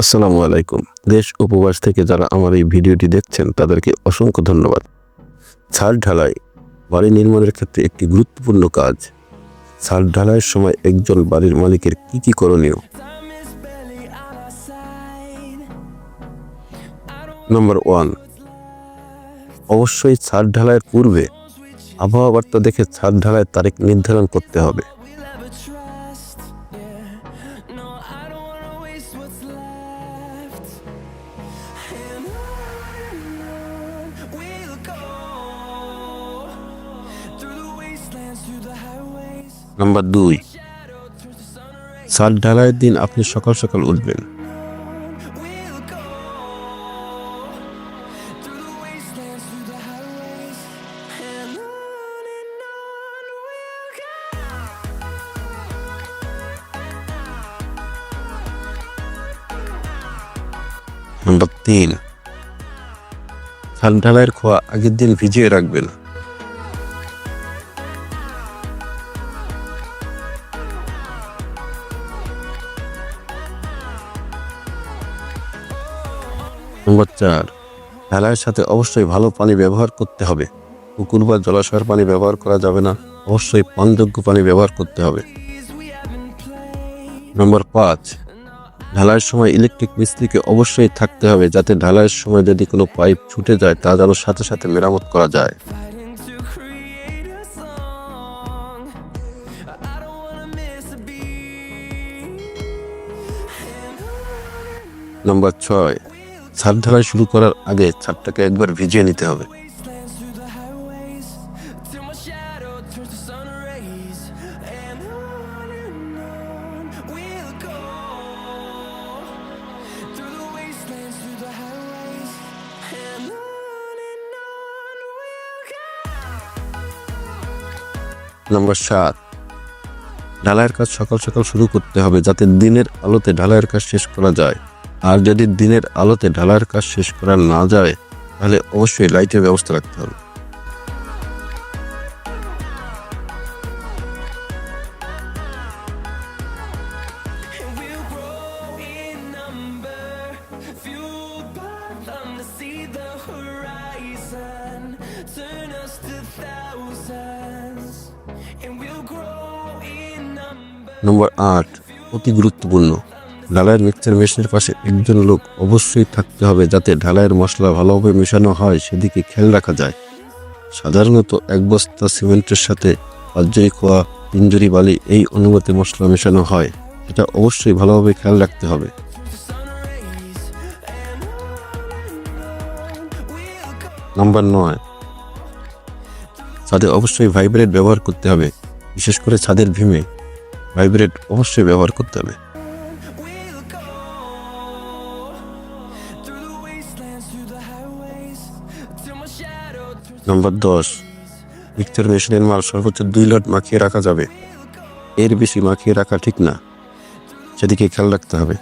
আসসালামু আলাইকুম। দেশ, উপবাস থেকে যারা আমার এই ভিডিওটি দেখছেন, তাদেরকে অসংখ্য ধন্যবাদ। ছাদ ঢালাই বাড়ি নির্মাণের ক্ষেত্রে একটি গুরুত্বপূর্ণ কাজ। ছাদ ঢালাইয়ের সময় একজন বাড়ির মালিকের কি কি করণীয়? নম্বর ওয়ান অবশ্যই ছাদ ঢালাইয়ের পূর্বে আবহাওয়া বার্তা দেখে ছাদ ঢালাইয়ের তারিখ নির্ধারণ করতে হবে। নাম্বার দুই। ছাদ ঢালাইয়ের দিন আপনি সকাল সকাল উঠবেন। নাম্বার তিন। ছাদ ঢালাইয়ের খোয়া আগের দিন ভিজিয়ে রাখবেন। নম্বর চার, ঢালাইয়ের সাথে অবশ্যই ভালো পানি ব্যবহার করতে হবে। পুকুর বা জলাশয়ের পানি ব্যবহার করা যাবে না, অবশ্যই পানযোগ্য পানি ব্যবহার করতে হবে। নম্বর পাঁচ, ঢালাইয়ের সময় ইলেকট্রিক মিস্ত্রিকে অবশ্যই থাকতে হবে যাতে ঢালাইয়ের সময় যদি কোনো পাইপ ছুটে যায় তা যেন সাথে সাথে মেরামত করা যায়। নম্বর ছয় ছাদ ঢালাই শুরু করার আগে ছাদটাকে একবার ভিজিয়ে নিতে হবে। নম্বর সাত। ঢালাইয়ের কাজ সকাল সকাল শুরু করতে হবে যাতে দিনের আলোতে ঢালাইয়ের কাজ শেষ করা যায়। আর যদি দিনের আলোতে ঢালার কাজ শেষ করা না যায় তাহলে অবশ্যই লাইটের ব্যবস্থা রাখতে হবে। নম্বর আট অতি গুরুত্বপূর্ণ। ঢালাইয়ের মিক্সার মেশিনের পাশে একজন লোক অবশ্যই থাকতে হবে যাতে ঢালাইয়ের মশলা ভালোভাবে মেশানো হয়, সেদিকে খেয়াল রাখা যায়। সাধারণত এক বস্তা সিমেন্টের সাথে পাঁচজরি খোয়া তিনজরি বালি এই অনুমতি মশলা মেশানো হয়। এটা অবশ্যই ভালোভাবে খেয়াল রাখতে হবে। নাম্বার নয়। ছাদে অবশ্যই ভাইব্রেট ব্যবহার করতে হবে, বিশেষ করে ছাদের ভীমে। ভাইব্রেট অবশ্যই ব্যবহার করতে হবে। নম্বর দশ মিক্সচার মেশিনের মাল সর্বোচ্চ দুই লট মাখিয়ে রাখা যাবে। এর বেশি মাখিয়ে রাখা ঠিক না। সেদিকে খেয়াল রাখতে হবে।